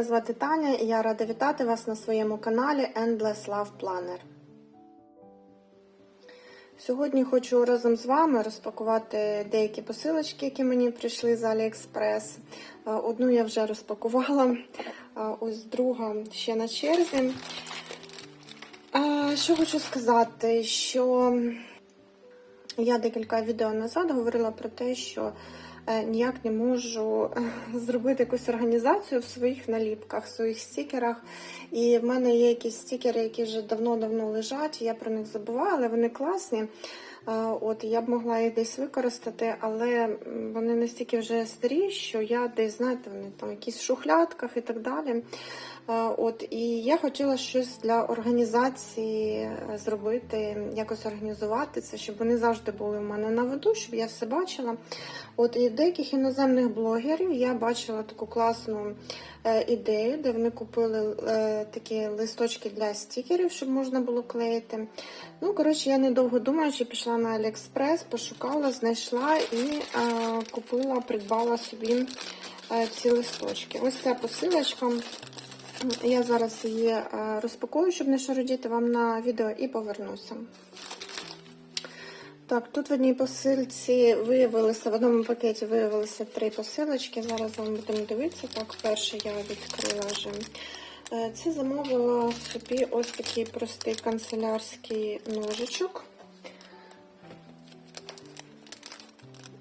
Мене звати Таня і я рада вітати вас на своєму каналі Endless Love Planner. Сьогодні хочу разом з вами розпакувати деякі посилочки, які мені прийшли з AliExpress. Е, Одну я вже розпакувала, е, ось друга ще на черзі. Е, Що хочу сказати, що я декілька відео назад говорила про те, що ніяк не можу е, зробити якусь організацію в своїх наліпках, в своїх стікерах. І в мене є якісь стікери, які вже давно-давно лежать. Я про них забуваю, але вони класні. Е, От я б могла їх десь використати, але вони настільки вже старі, що я десь, знаєте, вони там якісь в шухлядках і так далі. От і я хотіла щось для організації е, зробити, якось організувати це, щоб вони завжди були в мене на виду, щоб я все бачила. От і деяких іноземних блогерів я бачила таку класну е, ідею, де вони купили е, такі листочки для стікерів, щоб можна було клеїти. Ну, коротше, я недовго думаючи, пішла на AliExpress, пошукала, знайшла і купила, придбала собі ці листочки. Ось ця посилочка. Я зараз її е, розпакую, щоб не шародіти вам на відео, і повернуся. Так, тут в одній посилці виявилося, в одному пакеті виявилося три посилочки. Зараз вам будемо дивитися. Так, перше я відкрила вже. Е, Це замовила собі ось такий простий канцелярський ножичок.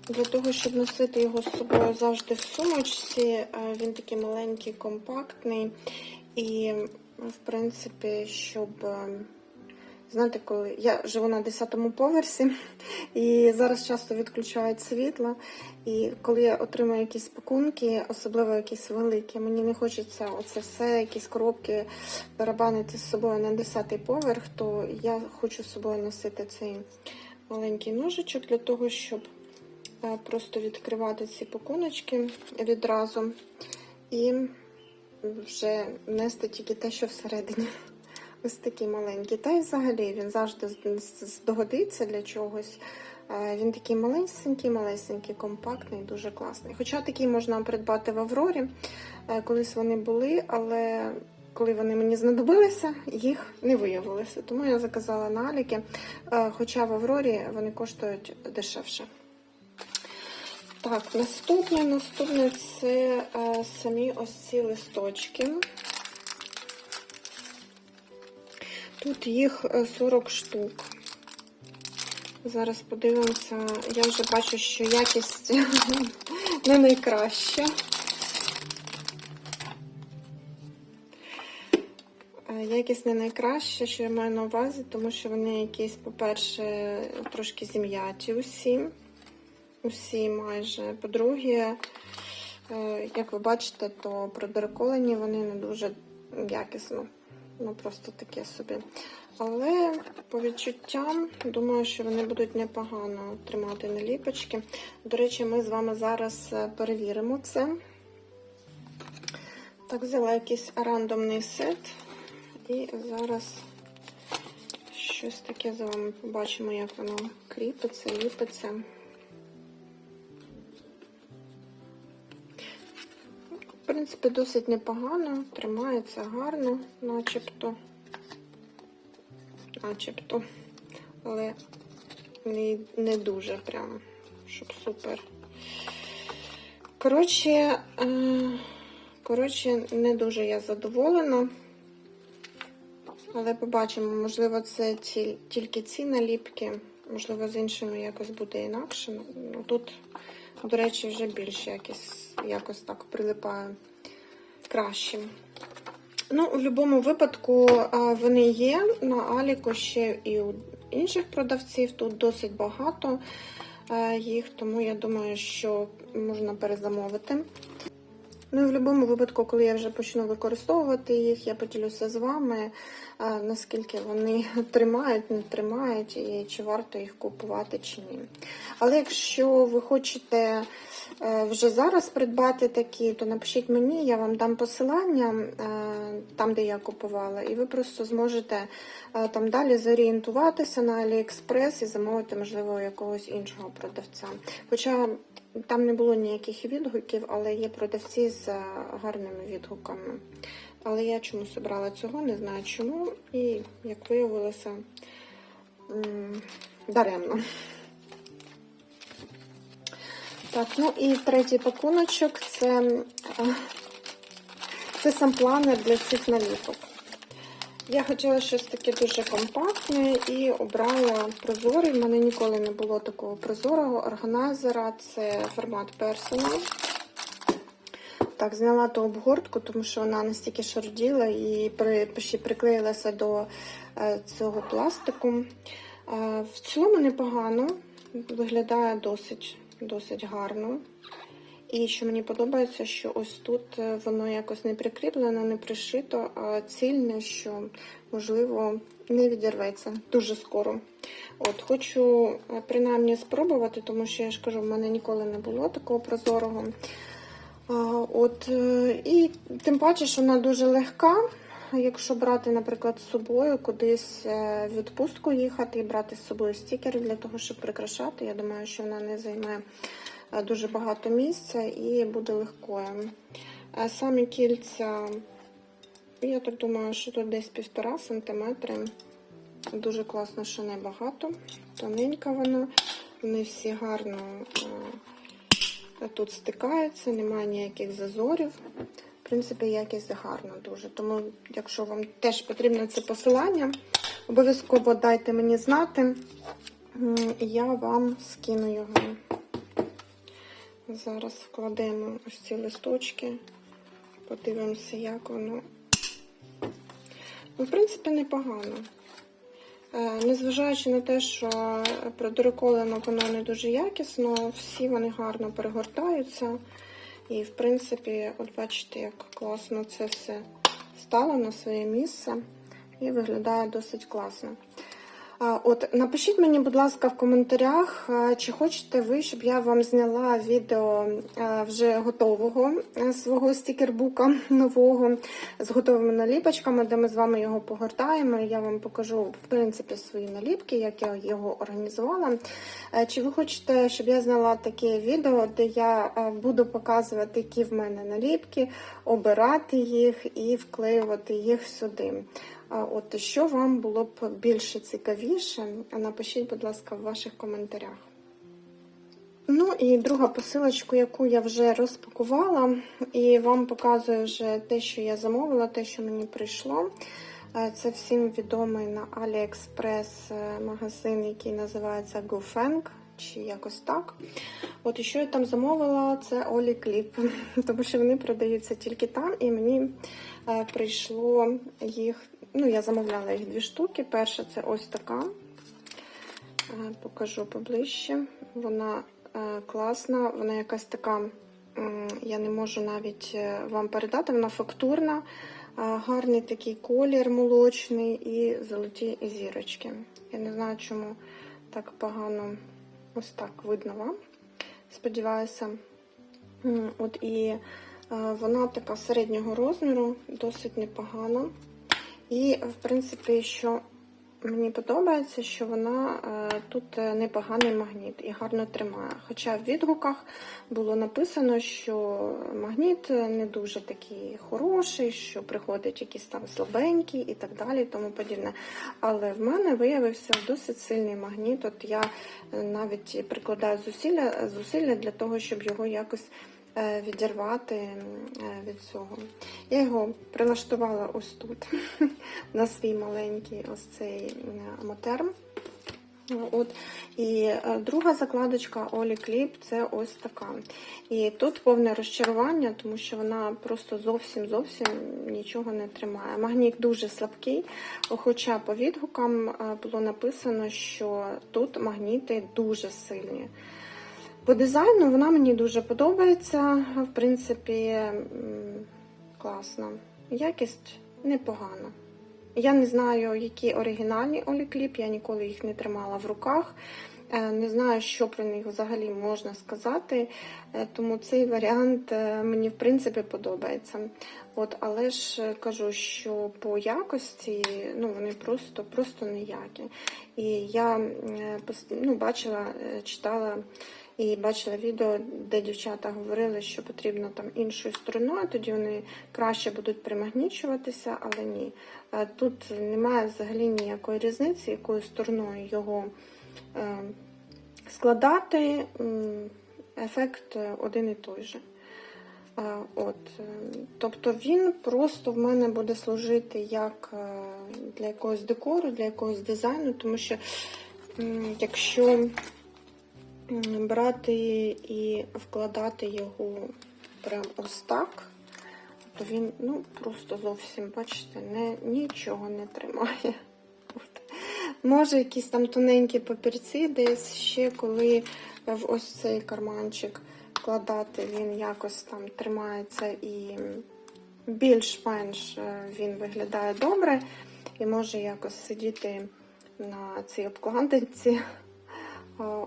Для того, щоб носити його з собою завжди в сумочці, е, він такий маленький, компактний. І, в принципі, щоб, е, знаєте, коли я живу на 10-му поверсі, і зараз часто відключають світло. І коли я отримую якісь пакунки, особливо якісь великі, мені не хочеться оце все, якісь коробки барабанити з собою на 10-й поверх, то я хочу з собою носити цей маленький ножичок для того, щоб просто відкривати ці пакуночки відразу і вже нести тільки те, що всередині. Ось такий маленький. Та й взагалі він завжди здогодиться для чогось. Він такий малесенький, малесенький, компактний, дуже класний. Хоча такий можна придбати в Аврорі. Е, Колись вони були, але коли вони мені знадобилися, їх не виявилося. Тому я заказала на Аліки. Е, Хоча в Аврорі вони коштують дешевше. Так, наступне, наступне це е, самі ось ці листочки. Тут їх е, 40 штук. Зараз подивимося. Я вже бачу, що якість не найкраща. Е, Якість не найкраща, що я маю на увазі, тому що вони якісь, по-перше, трошки зім'яті усі. Усі майже. По-друге, е, як ви бачите, то приберколені вони не дуже якісно. Ну, просто таке собі. Але по відчуттям, думаю, що вони будуть непогано тримати наліпочки. До речі, ми з вами зараз е, перевіримо це. Так, взяла якийсь рандомний сет. І зараз щось таке з вами побачимо, як воно кріпиться, ліпиться. Принципі, досить непогано, тримається гарно, начебто. Начебто. Але не, не дуже прям, щоб супер. Коротше, е, коротше, не дуже я задоволена. Але побачимо, можливо, це ті, тільки ці наліпки, можливо, з іншими якось буде інакше. Ну, Тут, до речі, вже більш якось, якось так прилипає краще. Ну, в будь-якому випадку вони є на Аліку ще і у інших продавців. Тут досить багато їх, тому я думаю, що можна перезамовити. Ну і в будь-якому випадку, коли я вже почну використовувати їх, я поділюся з вами, наскільки вони тримають, не тримають, і чи варто їх купувати чи ні. Але якщо ви хочете е, вже зараз придбати такі, то напишіть мені, я вам дам посилання е, там, де я купувала, і ви просто зможете е, там далі зорієнтуватися на AliExpress і замовити, можливо, якогось іншого продавця. Хоча там не було ніяких відгуків, але є продавці з е, гарними відгуками. Але я чомусь обрала цього, не знаю чому, і як виявилося, даремно. Так, ну і третій пакуночок це, е, це сам планер для цих наліпок. Я хотіла щось таке дуже компактне і обрала прозорий. В мене ніколи не було такого прозорого органайзера. Це формат Personal. Так, зняла ту обгортку, тому що вона настільки шаруділа і при, приклеїлася до е, цього пластику. Е, в цілому непогано, виглядає досить, досить гарно. І що мені подобається, що ось тут е, воно якось не прикріплено, не пришито, а цільне, що, можливо, не відірветься дуже скоро. От, Хочу е, принаймні спробувати, тому що я ж кажу, в мене ніколи не було такого прозорого. От, е, І тим паче, що вона дуже легка. Якщо брати, наприклад, з собою кудись в відпустку їхати і брати з собою стікери для того, щоб прикрашати, я думаю, що вона не займе дуже багато місця і буде легкою. Е, Самі кільця, я так думаю, що тут десь півтора сантиметри. Дуже класно, що не багато. Тоненька вона. Вони всі гарно е, тут стикаються, немає ніяких зазорів. В принципі, якість гарна дуже. Тому, якщо вам теж потрібно це посилання, обов'язково дайте мені знати, і я вам скину його. Зараз вкладемо ось ці листочки, подивимося, як воно. Ну, в принципі, непогано. Е, Незважаючи на те, що продороколено воно не дуже якісно, всі вони гарно перегортаються. І, в принципі, от бачите, як класно це все стало на своє місце і виглядає досить класно. От, напишіть мені, будь ласка, в коментарях, чи хочете ви, щоб я вам зняла відео вже готового свого стікербука нового з готовими наліпочками, де ми з вами його погортаємо. Я вам покажу, в принципі, свої наліпки, як я його організувала. Чи ви хочете, щоб я зняла таке відео, де я буду показувати, які в мене наліпки, обирати їх і вклеювати їх сюди? От що вам було б більше цікавіше, напишіть, будь ласка, в ваших коментарях. Ну і друга посилочку, яку я вже розпакувала, і вам показую вже те, що я замовила, те, що мені прийшло. Е, Це всім відомий на AliExpress е, магазин, який називається GoFeng, чи якось так. От і що я там замовила, це Олі Кліп, тому що вони продаються тільки там, і мені е, прийшло їх. Ну, я замовляла їх дві штуки. Перша це ось така. Е, Покажу поближче. Вона е, класна, вона якась така, я не можу навіть е, вам передати, вона фактурна, гарний такий колір молочний і золоті зірочки. Я не знаю, чому так погано ось так видно вам. Сподіваюся. От і вона така середнього розміру, досить непогана. І, в принципі, що мені подобається, що вона е, тут е, непоганий магніт і гарно тримає. Хоча в відгуках було написано, що магніт не дуже такий хороший, що приходить якийсь там слабенький і так далі, тому подібне. Але в мене виявився досить сильний магніт. От я е, навіть прикладаю зусилля, зусилля для того, щоб його якось е, відірвати е, від цього. Я його прилаштувала ось тут, на свій маленький ось цей мотерм. От. І е, друга закладочка Олі Кліп це ось така. І тут повне розчарування, тому що вона просто зовсім зовсім нічого не тримає. Магніт дуже слабкий, хоча по відгукам е, було написано, що тут магніти дуже сильні. По дизайну вона мені дуже подобається. В принципі, м, класно. Якість непогана. Я не знаю, які оригінальні Олі Кліп, я ніколи їх не тримала в руках. Е, Не знаю, що про них взагалі можна сказати, е, тому цей варіант е, мені в принципі подобається. От, але ж кажу, що по якості ну, вони просто, просто ніякі. І я ну, бачила, читала і бачила відео, де дівчата говорили, що потрібно там іншою стороною, тоді вони краще будуть примагнічуватися, але ні. Е, Тут немає взагалі ніякої різниці, якою стороною його е, складати. Ефект один і той же. Е, От, тобто він просто в мене буде служити як для якогось декору, для якогось дизайну, тому що якщо брати і вкладати його прям ось так, то він ну, просто зовсім, бачите, не, нічого не тримає. От. Може, якісь там тоненькі папірці десь ще, коли в ось цей карманчик вкладати, він якось там тримається і більш-менш е, він виглядає добре і може якось сидіти на цій обкладинці.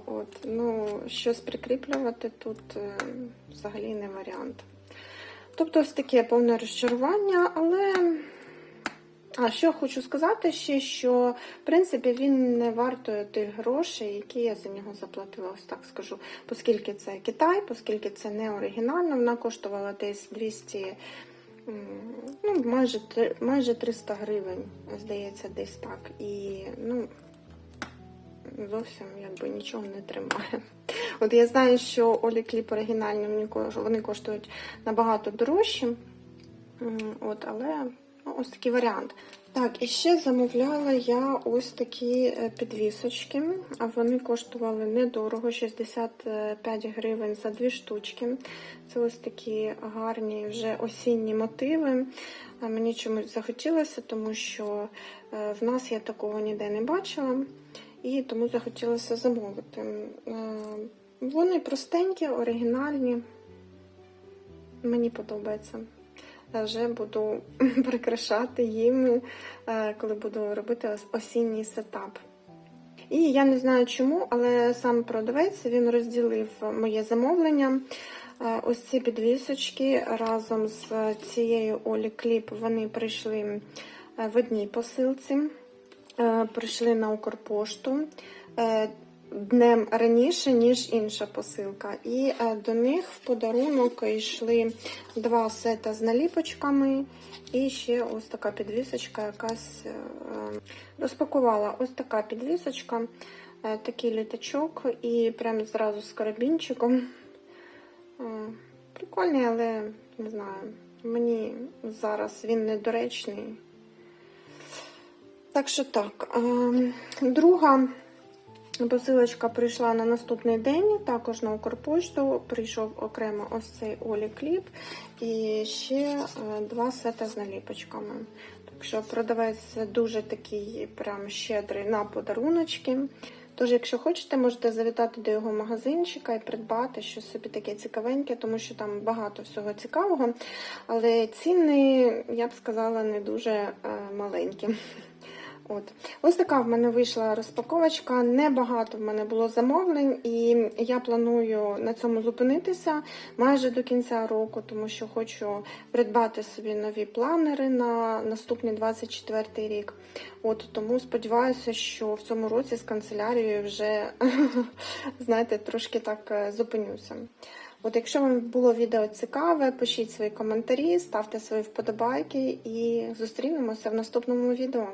От, ну, щось прикріплювати тут е, взагалі не варіант. Тобто, ось таке повне розчарування, але. А що хочу сказати ще, що в принципі він не вартує тих грошей, які я за нього заплатила, ось так скажу. Оскільки це Китай, оскільки це не оригінально, вона коштувала десь 200, ну майже майже 300 гривень, здається, десь так. І ну зовсім якби нічого не тримає. От я знаю, що Олі Кліп оригінальні вони коштують набагато дорожче. От, але ну, ось такий варіант. Так, і ще замовляла я ось такі е, підвісочки. Вони коштували недорого, 65 гривень за дві штучки. Це ось такі гарні вже осінні мотиви. Мені чомусь захотілося, тому що е, в нас я такого ніде не бачила. І тому захотілося замовити. Е, Вони простенькі, оригінальні. Мені подобається. Вже буду прикрашати їм, е, коли буду робити осінній сетап. І я не знаю чому, але сам продавець він розділив моє замовлення. Е, Ось ці підвісочки разом з цією Олі Кліп вони прийшли в одній посилці, прийшли на Укрпошту е, днем раніше, ніж інша посилка. І е, до них в подарунок йшли два сета з наліпочками і ще ось така підвісочка, якась е, е, розпакувала ось така підвісочка, е, такий літачок і прям зразу з карабінчиком. Е, Прикольний, але не знаю, мені зараз він недоречний. Так що так. Ем, Друга посилочка прийшла на наступний день, також на Укрпошту. Прийшов окремо ось цей Олі Кліп і ще е, два сета з наліпочками. Так що продавець дуже такий прям щедрий на подаруночки. Тож, якщо хочете, можете завітати до його магазинчика і придбати щось собі таке цікавеньке, тому що там багато всього цікавого. Але ціни, я б сказала, не дуже е, маленькі. От. Ось така в мене вийшла розпаковочка. Небагато в мене було замовлень, і я планую на цьому зупинитися майже до кінця року, тому що хочу придбати собі нові планери на наступний 24 рік. От тому сподіваюся, що в цьому році з канцелярією вже знаєте, трошки так е, зупинюся. От, якщо вам було відео цікаве, пишіть свої коментарі, ставте свої вподобайки і зустрінемося в наступному відео.